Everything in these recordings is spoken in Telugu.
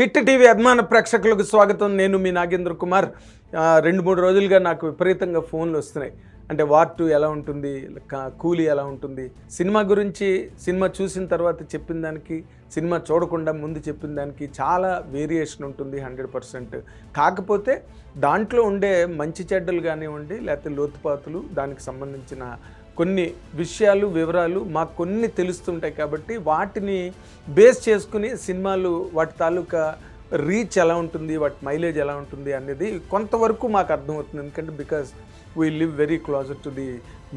హిట్ టీవీ అభిమాన ప్రేక్షకులకు స్వాగతం. నేను మీ నాగేంద్ర కుమార్. రెండు మూడు రోజులుగా నాకు విపరీతంగా ఫోన్లు వస్తున్నాయి. అంటే వార్ టూ ఎలా ఉంటుంది? కూలీ ఎలా ఉంటుంది? సినిమా గురించి సినిమా చూసిన తర్వాత చెప్పిన దానికి సినిమా చూడకుండా ముందు చెప్పిన దానికి చాలా వేరియేషన్ ఉంటుంది హండ్రెడ్ పర్సెంట్. కాకపోతే దాంట్లో ఉండే మంచి చెడ్డలు కానివ్వండి లేకపోతే లోతుపాతులు దానికి సంబంధించిన కొన్ని విషయాలు వివరాలు మాకు కొన్ని తెలుస్తుంటాయి కాబట్టి వాటిని బేస్ చేసుకుని సినిమాలు వాటి తాలూకా రీచ్ ఎలా ఉంటుంది వాటి మైలేజ్ ఎలా ఉంటుంది అనేది కొంతవరకు మాకు అర్థమవుతుంది. ఎందుకంటే because we live very closer to the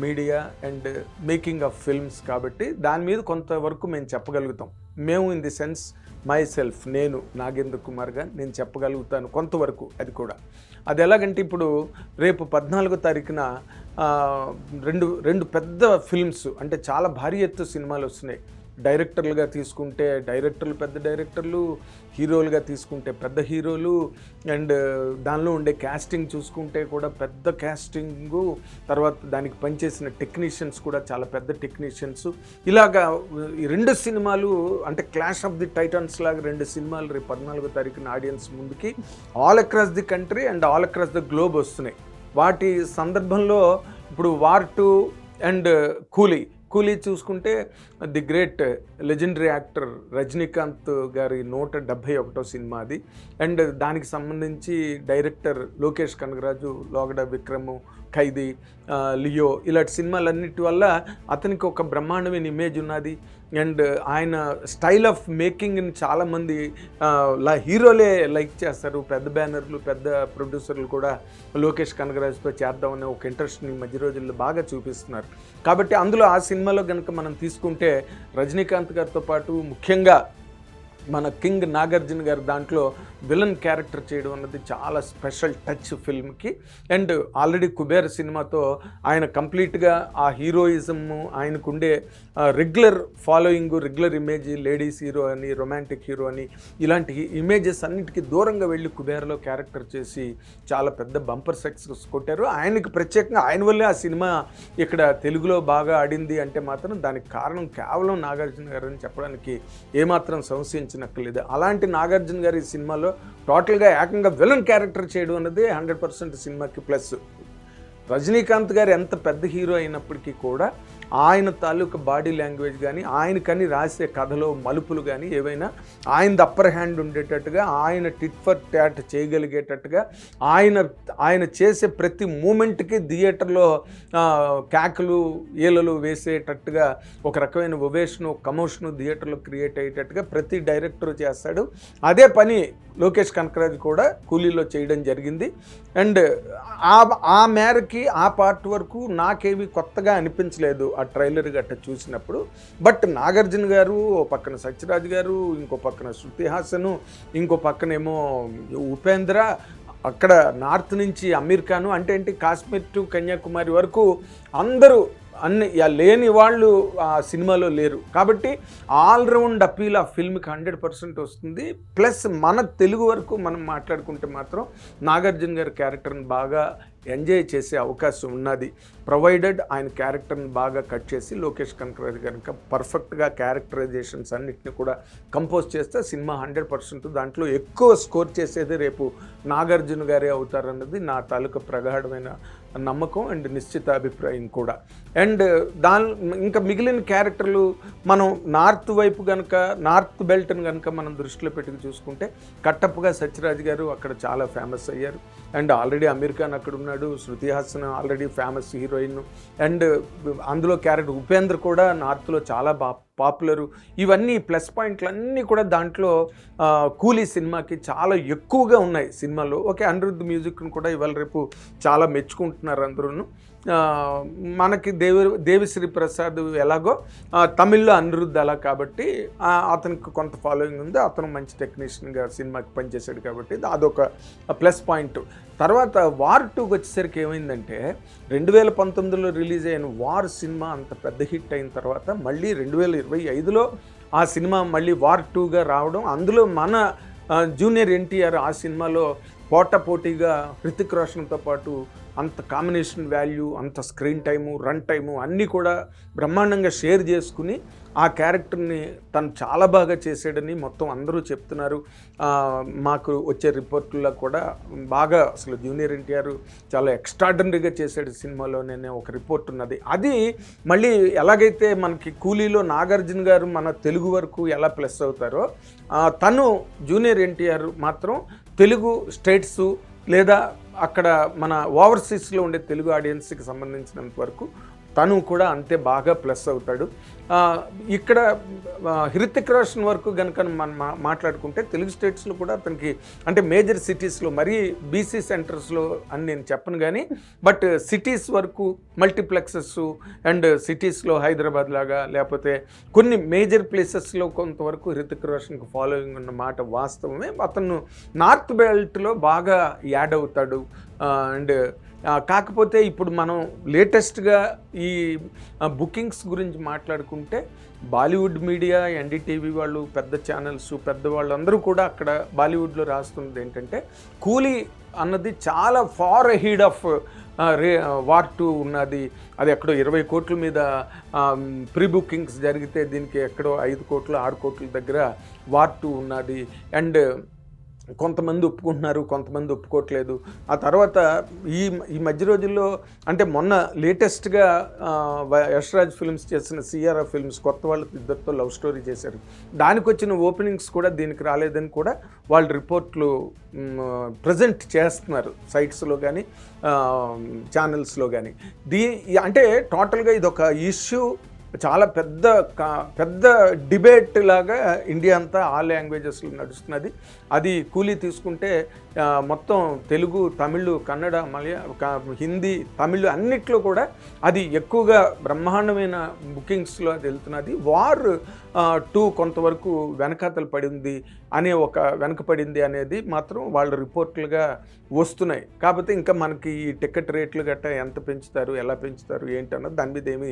media and making of films కాబట్టి దాని మీద కొంతవరకు మేము చెప్పగలుగుతాం. మేము in the sense myself నేను నాగేంద్ర కుమార్గా నేను చెప్పగలుగుతాను కొంతవరకు అది కూడా. అది ఎలాగంటే ఇప్పుడు రేపు పద్నాలుగో తారీఖున రెండు రెండు పెద్ద ఫిల్మ్స్ అంటే చాలా భారీ ఎత్తు సినిమాలు వస్తున్నాయి. డైరెక్టర్లుగా తీసుకుంటే డైరెక్టర్లు పెద్ద డైరెక్టర్లు హీరోలుగా తీసుకుంటే పెద్ద హీరోలు అండ్ దానిలో ఉండే క్యాస్టింగ్ చూసుకుంటే కూడా పెద్ద క్యాస్టింగు తర్వాత దానికి పనిచేసిన టెక్నీషియన్స్ కూడా చాలా పెద్ద టెక్నీషియన్స్. ఇలాగా ఈ రెండు సినిమాలు అంటే క్లాష్ ఆఫ్ ది టైటన్స్ లాగా రెండు సినిమాలు రేపు పద్నాలుగో తారీఖున ఆడియన్స్ ముందుకి all across the country and all across the globe వస్తున్నాయి. వాటి సందర్భంలో ఇప్పుడు వార్ టూ అండ్ కూలీ కూలీ చూసుకుంటే the great legendary actor Rajinikanth గారి నూట డెబ్భై ఒకటో సినిమా అది. అండ్ దానికి సంబంధించి డైరెక్టర్ లోకేష్ కనగరాజు లోగడ విక్రము ఖైదీ లియో ఇలాంటి సినిమాలన్నిటి వల్ల అతనికి ఒక బ్రహ్మాండమైన ఇమేజ్ ఉన్నది. అండ్ ఆయన స్టైల్ ఆఫ్ మేకింగ్ని చాలామంది లా హీరోలే లైక్ చేస్తారు. పెద్ద బ్యానర్లు పెద్ద ప్రొడ్యూసర్లు కూడా లోకేష్ కనగరాజ్తో చేద్దామనే ఒక ఇంట్రెస్ట్ని మధ్య రోజుల్లో బాగా చూపిస్తున్నారు. కాబట్టి అందులో ఆ సినిమాలో కనుక మనం తీసుకుంటే రజనీకాంత్ గారితో పాటు ముఖ్యంగా మన కింగ్ నాగార్జున గారు దాంట్లో విలన్ క్యారెక్టర్ చేయడం అన్నది చాలా స్పెషల్ టచ్ ఫిల్మ్కి. అండ్ ఆల్రెడీ కుబేర్ సినిమాతో ఆయన కంప్లీట్గా ఆ heroism ఆయనకుండే regular following regular image ladies hero అని రొమాంటిక్ హీరో అని ఇలాంటి ఇమేజెస్ అన్నిటికీ దూరంగా వెళ్ళి కుబేర్లో క్యారెక్టర్ చేసి చాలా పెద్ద బంపర్ సక్సెస్ కొట్టారు. ఆయనకి ప్రత్యేకంగా ఆయన వల్లే ఆ సినిమా ఇక్కడ తెలుగులో బాగా ఆడింది అంటే మాత్రం దానికి కారణం కేవలం నాగార్జున గారు అని చెప్పడానికి ఏమాత్రం సంశయించినక్కర్లేదు. అలాంటి నాగార్జున గారి సినిమాలో టోటల్గా ఏకంగా విలన్ క్యారెక్టర్ చేయడం అన్నది హండ్రెడ్ పర్సెంట్ సినిమాకి ప్లస్. రజనీకాంత్ గారు ఎంత పెద్ద హీరో అయినప్పటికీ కూడా ఆయన తాలూకు బాడీ లాంగ్వేజ్ కానీ ఆయనకని రాసే కథలో మలుపులు కానీ ఏవైనా ఆయన అప్పర్ హ్యాండ్ ఉండేటట్టుగా ఆయన టిట్ ఫర్ ట్యాట్ చేయగలిగేటట్టుగా ఆయన ఆయన చేసే ప్రతి మూమెంట్కి థియేటర్లో ఆ, కేకలు ఈలలు వేసేటట్టుగా ఒక రకమైన ఒవేషను కమోషను థియేటర్లో క్రియేట్ అయ్యేటట్టుగా ప్రతి డైరెక్టర్ చేస్తాడు. అదే పని లోకేష్ కనకరాజ్ కూడా కూలీలో చేయడం జరిగింది. అండ్ ఆ ఆ మేరకి ఆ పార్ట్ వరకు నాకేవి కొత్తగా అనిపించలేదు ఆ ట్రైలర్ గట్ట చూసినప్పుడు. బట్ నాగార్జున గారు ఓ పక్కన సత్యరాజ్ గారు ఇంకో పక్కన శృతి హాసను ఇంకో పక్కనేమో ఉపేంద్ర అక్కడ నార్త్ నుంచి అమీర్ ఖాను అంటే ఏంటి కాశ్మీర్ టు కన్యాకుమారి వరకు అందరూ అన్ని లేని వాళ్ళు ఆ సినిమాలో లేరు. కాబట్టి ఆల్రౌండ్ అపీల్ ఆ ఫిల్మ్కి హండ్రెడ్ పర్సెంట్ వస్తుంది. ప్లస్ మన తెలుగు వరకు మనం మాట్లాడుకుంటే మాత్రం నాగార్జున గారి క్యారెక్టర్ని బాగా ఎంజాయ్ చేసే అవకాశం ఉన్నది. ప్రొవైడెడ్ ఆయన క్యారెక్టర్ని బాగా కట్ చేసి లోకేష్ కనకరాజ్ కనుక పర్ఫెక్ట్గా క్యారెక్టరైజేషన్స్ అన్నిటిని కూడా కంపోజ్ చేస్తే సినిమా హండ్రెడ్ పర్సెంట్. దాంట్లో ఎక్కువ స్కోర్ చేసేది రేపు నాగార్జున గారే అవుతారన్నది నా తాలూకా ప్రగాఢమైన నమ్మకం అండ్ నిశ్చిత అభిప్రాయం కూడా. అండ్ దాని ఇంకా మిగిలిన క్యారెక్టర్లు మనం నార్త్ వైపు కనుక నార్త్ బెల్ట్ని కనుక మనం దృష్టిలో పెట్టుకు చూసుకుంటే కట్టప్పగా సత్యరాజ్ గారు అక్కడ చాలా ఫేమస్ అయ్యారు. అండ్ ఆల్రెడీ అమీర్ ఖాన్ అక్కడ ఉన్నాడు Shruti Haasan already famous heroine. And అందులో క్యారెక్టర్ ఉపేంద్ర కూడా నార్త్లో చాలా బాగా పాపులరు. ఇవన్నీ ప్లస్ పాయింట్లు అన్నీ కూడా దాంట్లో కూలీ సినిమాకి చాలా ఎక్కువగా ఉన్నాయి సినిమాలో. ఓకే అనిరుద్ధ్ మ్యూజిక్ను కూడా ఇవాళ రేపు చాలా మెచ్చుకుంటున్నారు అందరూ మనకి దేవి దేవిశ్రీ ప్రసాద్ ఎలాగో తమిళ్ళో అనిరుద్ధ్ అలా కాబట్టి అతనికి కొంత ఫాలోయింగ్ ఉంది. అతను మంచి టెక్నీషియన్గా సినిమాకి పనిచేశాడు కాబట్టి అదొక ప్లస్ పాయింట్ తర్వాత వార్ టూకి వచ్చేసరికి ఏమైందంటే రెండు వేల పంతొమ్మిదిలో రిలీజ్ అయిన వార్ సినిమా అంత పెద్ద హిట్ అయిన తర్వాత మళ్ళీ రెండు వేల ఇరవై ఐదులో ఆ సినిమా మళ్ళీ వార్ టూగా రావడం అందులో మన జూనియర్ ఎన్టీఆర్ ఆ సినిమాలో పోటాపోటీగా హృతిక్ రోషన్తో పాటు అంత కాంబినేషన్ వాల్యూ అంత స్క్రీన్ టైము రన్ టైము అన్నీ కూడా బ్రహ్మాండంగా షేర్ చేసుకుని ఆ క్యారెక్టర్ని తను చాలా బాగా చేసాడని మొత్తం అందరూ చెప్తున్నారు. మాకు వచ్చే రిపోర్టుల్లో కూడా బాగా అసలు జూనియర్ ఎన్టీఆర్ చాలా ఎక్స్ట్రాడనరీగా చేశాడు సినిమాలోనే ఒక రిపోర్ట్ ఉన్నది. అది మళ్ళీ ఎలాగైతే మనకి కూలీలో నాగార్జున గారు మన తెలుగు వరకు ఎలా ప్లస్ అవుతారో తను జూనియర్ ఎన్టీఆర్ మాత్రం తెలుగు స్టేట్స్ లేదా అక్కడ మన ఓవర్సీస్లో ఉండే తెలుగు ఆడియన్స్కి సంబంధించినంత వరకు తను కూడా అంతే బాగా ప్లస్ అవుతాడు. ఇక్కడ హృతిక్ రోషన్ వరకు కనుక మనం మాట్లాడుకుంటే తెలుగు స్టేట్స్లో కూడా అతనికి అంటే మేజర్ సిటీస్లో మరీ బీసీ సెంటర్స్లో అని నేను చెప్పను కానీ బట్ సిటీస్ వరకు మల్టీప్లెక్సెస్ అండ్ సిటీస్లో హైదరాబాద్ లాగా లేకపోతే కొన్ని మేజర్ ప్లేసెస్లో కొంతవరకు హృతిక్ రోషన్కి ఫాలోయింగ్ ఉన్న మాట వాస్తవమే. అతను నార్త్ బెల్ట్లో బాగా యాడ్ అవుతాడు. అండ్ కాకపోతే ఇప్పుడు మనం లేటెస్ట్గా ఈ బుకింగ్స్ గురించి మాట్లాడుకుంటే బాలీవుడ్ మీడియా ఎన్డీటీవీ వాళ్ళు పెద్ద ఛానల్స్ పెద్దవాళ్ళు అందరూ కూడా అక్కడ బాలీవుడ్లో రాస్తున్నది ఏంటంటే కూలీ అన్నది చాలా ఫార్ హీడ్ ఆఫ్ రే వార్ టూ ఉన్నది. అది ఎక్కడో ఇరవై కోట్ల మీద ప్రీ బుకింగ్స్ జరిగితే దీనికి ఎక్కడో ఐదు కోట్లు ఆరు కోట్ల దగ్గర వార్ టూ ఉన్నది. అండ్ కొంతమంది ఒప్పుకుంటున్నారు కొంతమంది ఒప్పుకోవట్లేదు. ఆ తర్వాత ఈ ఈ మధ్య రోజుల్లో అంటే మొన్న లేటెస్ట్గా యశ్రాజ్ ఫిల్మ్స్ చేసిన సిఆర్ఆర్ ఫిల్మ్స్ కొత్త వాళ్ళు ఇద్దరితో లవ్ స్టోరీ చేశారు. దానికి వచ్చిన ఓపెనింగ్స్ కూడా దీనికి రాలేదని కూడా వాళ్ళు రిపోర్ట్లు ప్రజెంట్ చేస్తున్నారు సైట్స్లో కానీ ఛానల్స్లో కానీ. దీ అంటే టోటల్గా ఇది ఒక ఇష్యూ చాలా పెద్ద కా- పెద్ద డిబేట్ లాగా ఇండియా అంతా ఆ లాంగ్వేజెస్లో నడుస్తున్నది. అది కూలీ తీసుకుంటే మొత్తం తెలుగు తమిళ్ కన్నడ మలయా హిందీ తమిళ్ అన్నిట్లో కూడా అది ఎక్కువగా బ్రహ్మాండమైన బుకింగ్స్లో అది వెళ్తున్నది. వార్ టూ కొంతవరకు వెనకాతలు పడింది అనే ఒక వెనకపడింది అనేది మాత్రం వాళ్ళ రిపోర్ట్లుగా వస్తున్నాయి. కాకపోతే ఇంకా మనకి ఈ టికెట్ రేట్లు గట్టా ఎంత పెంచుతారు ఎలా పెంచుతారు ఏంటన్నది దాని మీద ఏమీ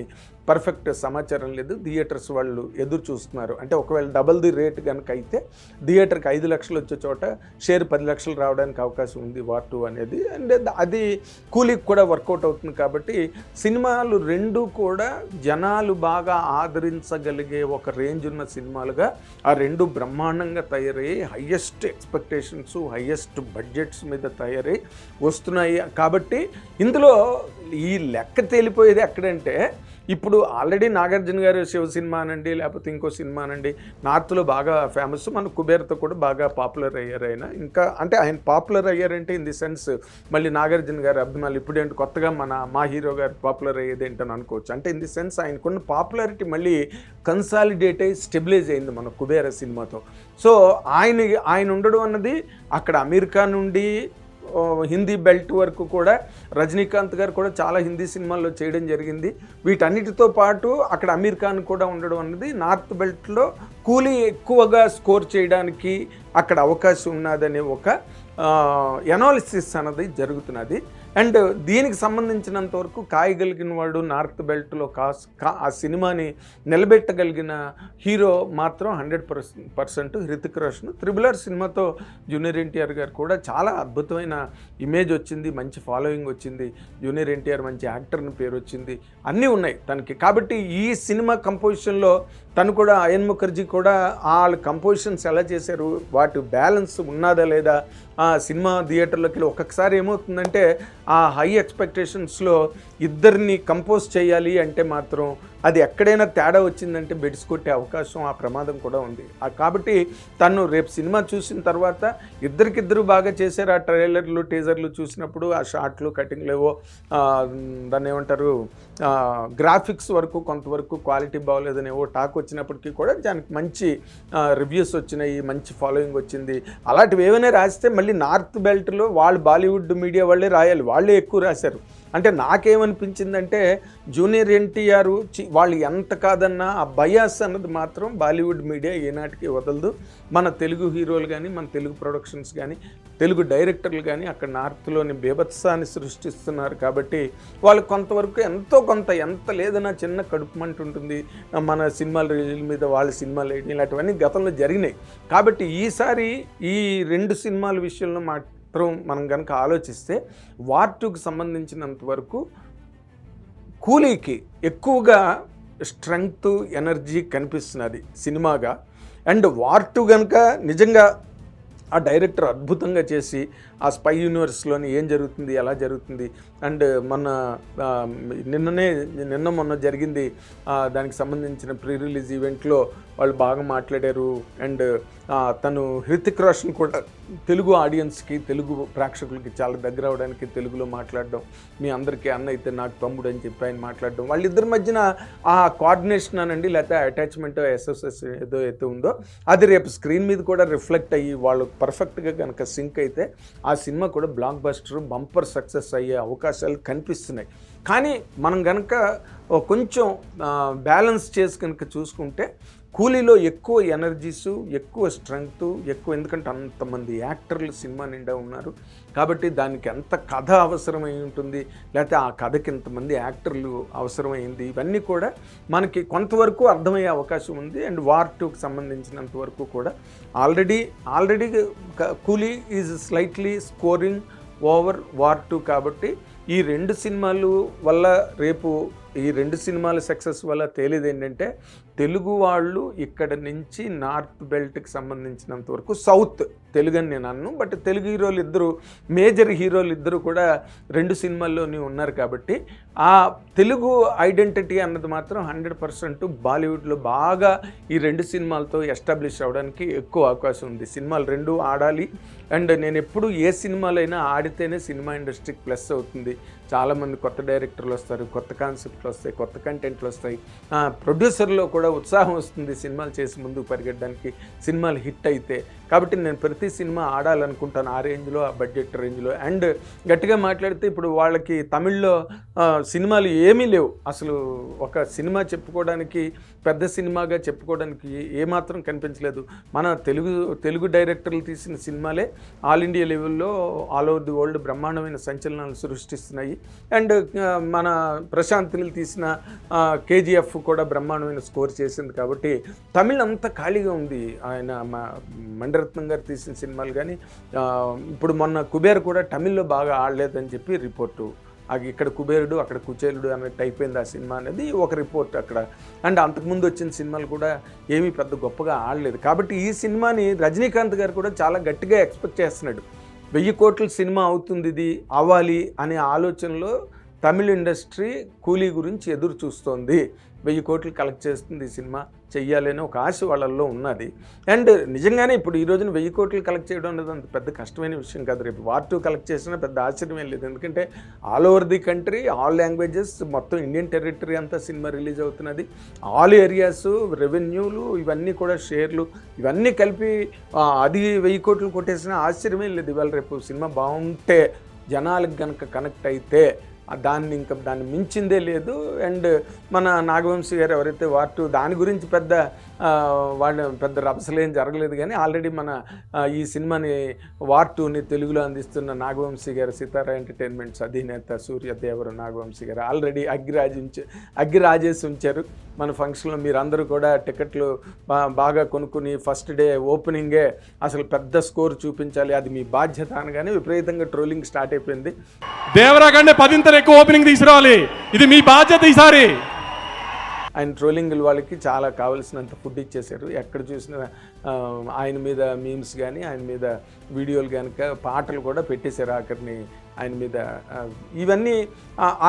పర్ఫెక్ట్ సమాచారం లేదు. థియేటర్స్ వాళ్ళు ఎదురు చూస్తున్నారు. అంటే ఒకవేళ డబల్ ది రేట్ కనుక అయితే థియేటర్కి ఐదు లక్షలు వచ్చే చోట షేర్ పది లక్షలు రావడానికి అవకాశం ఉంది వార్ టూ అనేది. అండ్ అది కూలీకి కూడా వర్కౌట్ అవుతుంది కాబట్టి సినిమాలు రెండు కూడా జనాలు బాగా ఆదరించగలిగే ఒక రేంజ్ ఉన్న సినిమాలుగా ఆ రెండు బ్రహ్మాండంగా తయారయ్యి హయ్యెస్ట్ ఎక్స్పెక్టేషన్స్ హయ్యెస్ట్ బడ్జెట్స్ మీద తయారై వస్తున్నాయి. కాబట్టి ఇందులో ఈ లెక్క తేలిపోయేది ఎక్కడంటే ఇప్పుడు ఆల్రెడీ నాగార్జున గారు శివ సినిమా అనండి లేకపోతే ఇంకో సినిమా అనండి నార్త్లో బాగా ఫేమస్ మన కుబేర్తో కూడా బాగా పాపులర్ అయ్యారు ఆయన. ఇంకా అంటే ఆయన పాపులర్ అయ్యారంటే ఇన్ ది సెన్స్ మళ్ళీ నాగార్జున గారు అభిమానులు ఇప్పుడేంటి కొత్తగా మన మా హీరో గారు పాపులర్ అయ్యేది ఏంటని అనుకోవచ్చు. అంటే ఇన్ ది సెన్స్ ఆయనకున్న పాపులారిటీ మళ్ళీ కన్సాలిడేట్ అయ్యి స్టెబిలైజ్ అయింది మన కుబేర సినిమాతో. సో ఆయన ఆయన ఉండడం అన్నది అక్కడ అమెరికా నుండి హిందీ బెల్ట్ వరకు కూడా రజనీకాంత్ గారు కూడా చాలా హిందీ సినిమాల్లో చేయడం జరిగింది. వీటన్నిటితో పాటు అక్కడ అమీర్ ఖాన్ కూడా ఉండడం అన్నది నార్త్ బెల్ట్లో కూలీ ఎక్కువగా స్కోర్ చేయడానికి అక్కడ అవకాశం ఉన్నదనే ఒక ఎనాలిసిస్ అన్నది జరుగుతున్నది. అండ్ దీనికి సంబంధించినంత వరకు కాయగలిగిన వాడు నార్త్ బెల్ట్లో కాస్ కా ఆ సినిమాని నిలబెట్టగలిగిన హీరో మాత్రం hundred percent percent Hrithik Roshan. Triple R సినిమాతో జూనియర్ ఎన్టీఆర్ గారు కూడా చాలా అద్భుతమైన ఇమేజ్ వచ్చింది మంచి ఫాలోయింగ్ వచ్చింది. జూనియర్ ఎన్టీఆర్ మంచి యాక్టర్ని పేరు వచ్చింది. అన్నీ ఉన్నాయి తనకి. కాబట్టి ఈ సినిమా కంపోజిషన్లో తను కూడా అయన్ ముఖర్జీ కూడా వాళ్ళ కంపోజిషన్స్ ఎలా చేశారు వాటి బ్యాలెన్స్ ఉన్నదా లేదా ఆ సినిమా థియేటర్లోకి వెళ్ళి ఒక్కొక్కసారి ఏమవుతుందంటే ఆ హై ఎక్స్పెక్టేషన్స్లో ఇద్దరిని కంపోజ్ చేయాలి అంటే మాత్రం అది ఎక్కడైనా తేడా వచ్చిందంటే బెడ్స్ కొట్టే అవకాశం ఆ ప్రమాదం కూడా ఉంది. కాబట్టి తను రేపు సినిమా చూసిన తర్వాత ఇద్దరికిద్దరు బాగా చేశారు. ఆ ట్రైలర్లు టీజర్లు చూసినప్పుడు ఆ షార్ట్లు కటింగ్లు ఏవో దాన్ని ఏమంటారు గ్రాఫిక్స్ వరకు కొంతవరకు క్వాలిటీ బాగోలేదని ఏవో టాక్ వచ్చినప్పటికీ కూడా దానికి మంచి రివ్యూస్ వచ్చినాయి మంచి ఫాలోయింగ్ వచ్చింది. అలాంటివి ఏమైనా రాస్తే మళ్ళీ నార్త్ బెల్ట్లో వాళ్ళు బాలీవుడ్ మీడియా వాళ్ళే రాయాలి. వాళ్ళే ఎక్కువ రాశారు. అంటే నాకేమనిపించిందంటే జూనియర్ ఎన్టీఆర్ చి- వాళ్ళు ఎంత కాదన్నా ఆ బయాస్ అన్నది మాత్రం బాలీవుడ్ మీడియా ఏనాటికి వదలదు. మన తెలుగు హీరోలు కానీ మన తెలుగు ప్రొడక్షన్స్ కానీ తెలుగు డైరెక్టర్లు కానీ అక్కడ నార్త్లోని బీభత్సాన్ని సృష్టిస్తున్నారు కాబట్టి వాళ్ళు కొంతవరకు ఎంతో కొంత ఎంత లేదన్నా చిన్న కడుపు మంట ఉంటుంది మన సినిమాల రిలీజ్ మీద వాళ్ళ సినిమాలు వేయడం ఇలాంటివన్నీ గతంలో జరిగినాయి. కాబట్టి ఈసారి ఈ రెండు సినిమాల విషయంలో మా మాత్రం మనం కనుక ఆలోచిస్తే వార్ సంబంధించినంత వరకు కూలీకి ఎక్కువగా స్ట్రెంగ్త్ ఎనర్జీ కనిపిస్తున్నది సినిమాగా. అండ్ వార్టు కనుక నిజంగా ఆ డైరెక్టర్ అద్భుతంగా చేసి ఆ స్పై యూనివర్స్లోని ఏం జరుగుతుంది ఎలా జరుగుతుంది అండ్ మొన్న నిన్ననే నిన్న మొన్న జరిగింది దానికి సంబంధించిన ప్రీ రిలీజ్ ఈవెంట్లో వాళ్ళు బాగా మాట్లాడారు అండ్ తను హృతిక్ రోషన్ కూడా తెలుగు ఆడియన్స్కి తెలుగు ప్రేక్షకులకి చాలా దగ్గర అవడానికి తెలుగులో మాట్లాడడం మీ అందరికీ అన్న అయితే నాకు తమ్ముడు అని చెప్పి ఆయన మాట్లాడడం వాళ్ళిద్దరి మధ్యన ఆ కోఆర్డినేషన్ అనండి లేకపోతే అటాచ్మెంట్ ఎస్ఎస్ఎస్ ఏదో అయితే ఉందో అది రేపు స్క్రీన్ మీద కూడా రిఫ్లెక్ట్ అయ్యి వాళ్ళు పర్ఫెక్ట్గా కనుక సింక్ అయితే ఆ ఆ సినిమా కూడా బ్లాక్ బస్టర్ బంపర్ సక్సెస్ అయ్యే అవకాశాలు కనిపిస్తున్నాయి. కానీ మనం కనుక కొంచెం బ్యాలెన్స్ చేసి కనుక చూసుకుంటే కూలీలో ఎక్కువ ఎనర్జీసు ఎక్కువ స్ట్రెంగ్త్ ఎక్కువ ఎందుకంటే అంతమంది యాక్టర్లు సినిమా నిండా ఉన్నారు. కాబట్టి దానికి ఎంత కథ అవసరమై ఉంటుంది లేకపోతే ఆ కథకి ఎంతమంది యాక్టర్లు అవసరమైంది ఇవన్నీ కూడా మనకి కొంతవరకు అర్థమయ్యే అవకాశం ఉంది. అండ్ వార్ టూకి సంబంధించినంత వరకు కూడా already already Coolie is slightly scoring over war two కాబట్టి ఈ రెండు సినిమాలు వల్ల రేపు ఈ రెండు సినిమాల సక్సెస్ వల్ల తేలేది ఏంటంటే తెలుగు వాళ్ళు ఇక్కడ నుంచి నార్త్ బెల్ట్కి సంబంధించినంత వరకు సౌత్ తెలుగు అని నేను అన్ను బట్ తెలుగు హీరోలు ఇద్దరు మేజర్ హీరోలు ఇద్దరు కూడా రెండు సినిమాల్లోనే ఉన్నారు కాబట్టి ఆ తెలుగు ఐడెంటిటీ అన్నది మాత్రం హండ్రెడ్ పర్సెంట్ బాలీవుడ్లో బాగా ఈ రెండు సినిమాలతో ఎస్టాబ్లిష్ అవ్వడానికి ఎక్కువ అవకాశం ఉంది. సినిమాలు రెండు ఆడాలి. అండ్ నేను ఎప్పుడు ఏ సినిమాలైనా ఆడితేనే సినిమా ఇండస్ట్రీకి ప్లస్ అవుతుంది. చాలామంది కొత్త డైరెక్టర్లు వస్తారు కొత్త కాన్సెప్ట్లు వస్తాయి కొత్త కంటెంట్లు వస్తాయి. ప్రొడ్యూసర్లో కూడా ఉత్సాహం వస్తుంది సినిమాలు చేసి ముందుకు పరిగెట్టడానికి. సినిమాలు హిట్ అయితే. కాబట్టి నేను ప్రతి సినిమా ఆడాలనుకుంటాను. ఆ రేంజ్లో ఆ బడ్జెట్ రేంజ్లో. అండ్ గట్టిగా మాట్లాడితే ఇప్పుడు వాళ్ళకి తమిళ్ళో సినిమాలు ఏమీ లేవు. అసలు ఒక సినిమా చెప్పుకోవడానికి పెద్ద సినిమాగా చెప్పుకోవడానికి ఏమాత్రం కనిపించలేదు. మన తెలుగు తెలుగు డైరెక్టర్లు తీసిన సినిమాలే ఆల్ ఇండియా లెవెల్లో ఆల్ ఓవర్ ది వరల్డ్ బ్రహ్మాండమైన సంచలనాలు సృష్టిస్తున్నాయి. అండ్ మన ప్రశాంత్ నీల్ తీసిన కేజీఎఫ్ కూడా బ్రహ్మాండమైన స్కోర్ చేసింది కాబట్టి తమిళ్ అంతా ఖాళీగా ఉంది. ఆయన మా మణిరత్నం గారు తీసిన సినిమాలు కానీ ఇప్పుడు మొన్న కుబేర్ కూడా తమిళ్ళో బాగా ఆడలేదని చెప్పి రిపోర్టు. ఇక్కడ కుబేరుడు అక్కడ కుచేలుడు అనే టైప్ అయింది ఆ సినిమా అనేది ఒక రిపోర్ట్ అక్కడ. అండ్ అంతకుముందు వచ్చిన సినిమాలు కూడా ఏమీ పెద్ద గొప్పగా ఆడలేదు. కాబట్టి ఈ సినిమాని రజనీకాంత్ గారు కూడా చాలా గట్టిగా ఎక్స్పెక్ట్ చేస్తున్నాడు. వెయ్యి కోట్ల సినిమా అవుతుంది ఇది అవ్వాలి అనే ఆలోచనలో తమిళ ఇండస్ట్రీ కూలీ గురించి ఎదురు చూస్తోంది. వెయ్యి కోట్లు కలెక్ట్ చేస్తుంది ఈ సినిమా. చెయ్యాలని ఒక ఆశ వాళ్ళల్లో ఉన్నది. అండ్ నిజంగానే ఇప్పుడు ఈ రోజున వెయ్యి కోట్లు కలెక్ట్ చేయడం అనేది అంత పెద్ద కష్టమైన విషయం కాదు. రేపు వార్ టూ కలెక్ట్ చేసినా పెద్ద ఆశ్చర్యం లేదు. ఎందుకంటే all over the country all languages మొత్తం ఇండియన్ టెరిటరీ అంతా సినిమా రిలీజ్ అవుతున్నది. ఆల్ ఏరియాస్ రెవెన్యూలు ఇవన్నీ కూడా షేర్లు ఇవన్నీ కలిపి అది వెయ్యి కోట్లు కొట్టేసినా ఆశ్చర్యమే లేదు. ఇవాళ రేపు సినిమా బాగుంటే జనాలకు కనుక కనెక్ట్ అయితే దాన్ని ఇంకా దాన్ని మించిందే లేదు. అండ్ మన నాగవంశీ గారు ఎవరైతే వాటు దాని గురించి పెద్ద వాళ్ళు పెద్ద రభసలేం జరగలేదు కానీ ఆల్రెడీ మన ఈ సినిమాని వార్ టూని తెలుగులో అందిస్తున్న నాగవంశీ గారు సితారా ఎంటర్టైన్మెంట్స్ అధినేత సూర్యదేవరు నాగవంశీ గారు ఆల్రెడీ అగ్గిరాజ్ ఉంచ అగ్గిరాజేసి ఉంచారు. మన ఫంక్షన్లో మీరందరూ కూడా టికెట్లు బాగా కొనుక్కుని ఫస్ట్ డే ఓపెనింగే అసలు పెద్ద స్కోర్ చూపించాలి. అది మీ బాధ్యత అనగానే విపరీతంగా ట్రోలింగ్ స్టార్ట్ అయిపోయింది. దేవరా కంటే పదింతలు ఎక్కువ ఓపెనింగ్ తీసుకురావాలి. ఇది మీ బాధ్యత ఈసారి. ఆయన ట్రోలింగ్ వాళ్ళకి చాలా కావలసినంత ఫుడ్ ఇచ్చేశారు ఎక్కడ చూసినా ఆయన మీద మీమ్స్ కానీ ఆయన మీద వీడియోలు కనుక పాటలు కూడా పెట్టేశారు ఆఖరిని ఆయన మీద ఇవన్నీ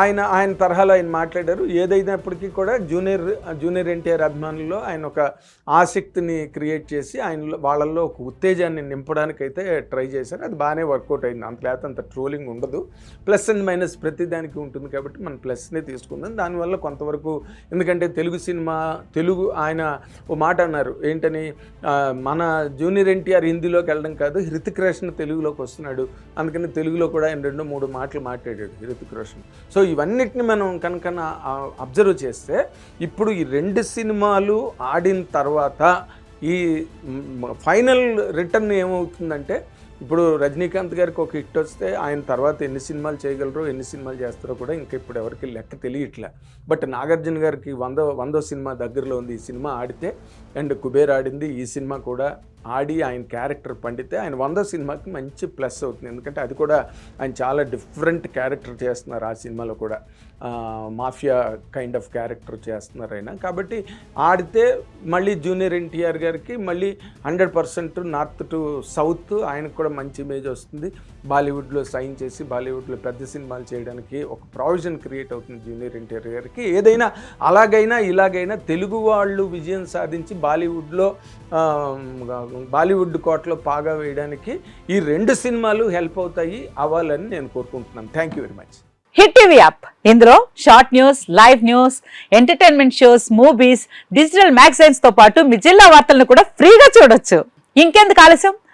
ఆయన ఆయన తరహాలో ఆయన మాట్లాడారు. ఏదైనప్పటికీ కూడా జూనియర్ జూనియర్ ఎన్టీఆర్ అభిమానుల్లో ఆయన ఒక ఆసక్తిని క్రియేట్ చేసి ఆయన వాళ్ళల్లో ఒక ఉత్తేజాన్ని నింపడానికైతే ట్రై చేశారు. అది బాగానే వర్కౌట్ అయింది. అంత లేకపోతే అంత ట్రోలింగ్ ఉండదు. ప్లస్ అండ్ మైనస్ ప్రతి దానికి ఉంటుంది కాబట్టి మనం ప్లస్నే తీసుకుందాం. దానివల్ల కొంతవరకు ఎందుకంటే తెలుగు సినిమా తెలుగు ఆయన ఓ మాట అన్నారు. ఏంటని మన జూనియర్ ఎన్టీఆర్ హిందీలోకి వెళ్ళడం కాదు హృతిక్ రోషన్ తెలుగులోకి వస్తున్నాడు. అందుకని తెలుగులో కూడా ఆయన రెండు మూడు మాటలు మాట్లాడాడు హృతిక్ రోషన్. సో ఇవన్నిటిని మనం కనుక అబ్జర్వ్ చేస్తే ఇప్పుడు ఈ రెండు సినిమాలు ఆడిన తర్వాత ఈ ఫైనల్ రిటర్న్ ఏమవుతుందంటే ఇప్పుడు రజనీకాంత్ గారికి ఒక హిట్ వస్తే ఆయన తర్వాత ఎన్ని సినిమాలు చేయగలరో ఎన్ని సినిమాలు చేస్తారో కూడా ఇంకా ఇప్పుడు ఎవరికి లెక్క తెలియట్లే. బట్ నాగార్జున గారికి వందో వందో సినిమా దగ్గరలో ఉంది. ఈ సినిమా ఆడితే అండ్ కుబేర్ ఆడింది ఈ సినిమా కూడా ఆడి ఆయన క్యారెక్టర్ పండితే ఆయన వంద సినిమాకి మంచి ప్లస్ అవుతుంది. ఎందుకంటే అది కూడా ఆయన చాలా డిఫరెంట్ క్యారెక్టర్ చేస్తున్నారు ఆ సినిమాలో కూడా. మాఫియా కైండ్ ఆఫ్ క్యారెక్టర్ చేస్తున్నారు ఆయన. కాబట్టి ఆడితే మళ్ళీ జూనియర్ ఎన్టీఆర్ గారికి మళ్ళీ hundred percent north to south ఆయనకు కూడా మంచి ఇమేజ్ వస్తుంది. బాలీవుడ్లో సైన్ చేసి బాలీవుడ్లో పెద్ద సినిమాలు చేయడానికి ఒక ప్రావిజన్ క్రియేట్ అవుతుంది జూనియర్ ఎన్టీఆర్ గారికి ఏదైనా అలాగైనా ఇలాగైనా తెలుగు వాళ్ళు విజయం సాధించి బాలీవుడ్లో బాలీవుడ్ కోటలో పాగా వేయడానికి ఈ రెండు సినిమాలు హెల్ప్ అవుతాయి అవ్వాలని నేను కోరుకుంటున్నాను. Thank you very much Hit TV app ఇందులో short news live news entertainment shows movies digital మ్యాగజైన్స్తో పాటు మీ జిల్లా వార్తలను కూడా ఫ్రీగా చూడొచ్చు. ఇంకెందుకు ఆలస్యం?